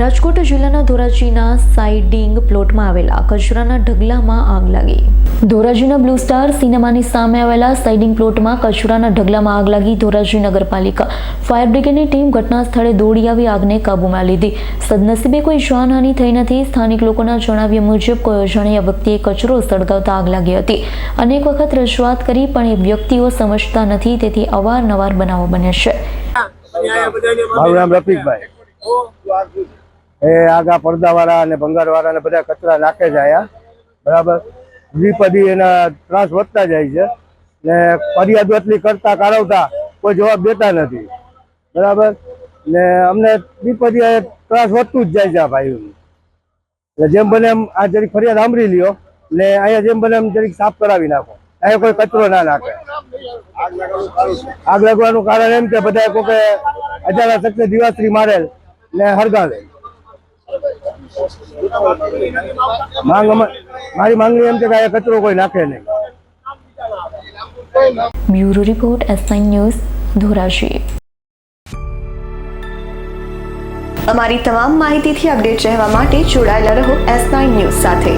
રાજકોટ જિલ્લાના ધોરાજીના સાઇડિંગ પ્લોટમાં આવેલા કચરાના ઢગલામાં આગ લાગી. ધોરાજીના બ્લુ સ્ટાર સિનેમાની સામે આવેલા સાઇડિંગ પ્લોટમાં કચરાના ઢગલામાં આગ લાગી. ધોરાજી નગરપાલિકા ફાયર બ્રિગેડની ટીમ ઘટના સ્થળે દોડી આવી આગને કાબૂમાં લીધી. સદનસીબે કોઈ જાનહાનિ થઈ નથી. સ્થાનિક લોકોના જણાવ્યા મુજબ કોઈ અજાણ્યા વ્યક્તિએ કચરો સળગાવતા આગ લાગી હતી. અનેક વખત રજૂઆત કરી પણ એ વ્યક્તિઓ સમજતા નથી તેથી અવારનવાર બનાવો બને છે. મારું નામ રફીકભાઈ. એ આગા પડદાવાળા અને ભંગારવાળા ને બધા કચરા નાખે છે અહીંયા. બરાબર? દ્વિપદી એના ત્રાસ વધતા જાય છે. ને ફરિયાદ એટલી કરતા કાઢવતા કોઈ જવાબ દેતા નથી. બરાબર? ને અમને દ્વિપદી ત્રાસ વધતું જ જાય છે આ ભાઈ એટલે જેમ બને એમ આ જરીક ફરિયાદ સાંભળી લ્યો. ને અહીંયા જેમ બને એમ જરીક સાફ કરાવી નાખો. અહીંયા કોઈ કચરો ના નાખે. આગ લાગવાનું કારણ એમ કે બધા કોઈ અજાણા શખ્સે દિવાસરી મારેલ ને હરગાવે માંગ મારી માંગણી એમ છે કે કચરો કોઈ નાખે નહીં. Bureau report S news Dhoraji અમારી તમામ માહિતીથી અપડેટ રહેવા માટે જોડાયેલા રહો એસ નાઇન ન્યૂઝ સાથે.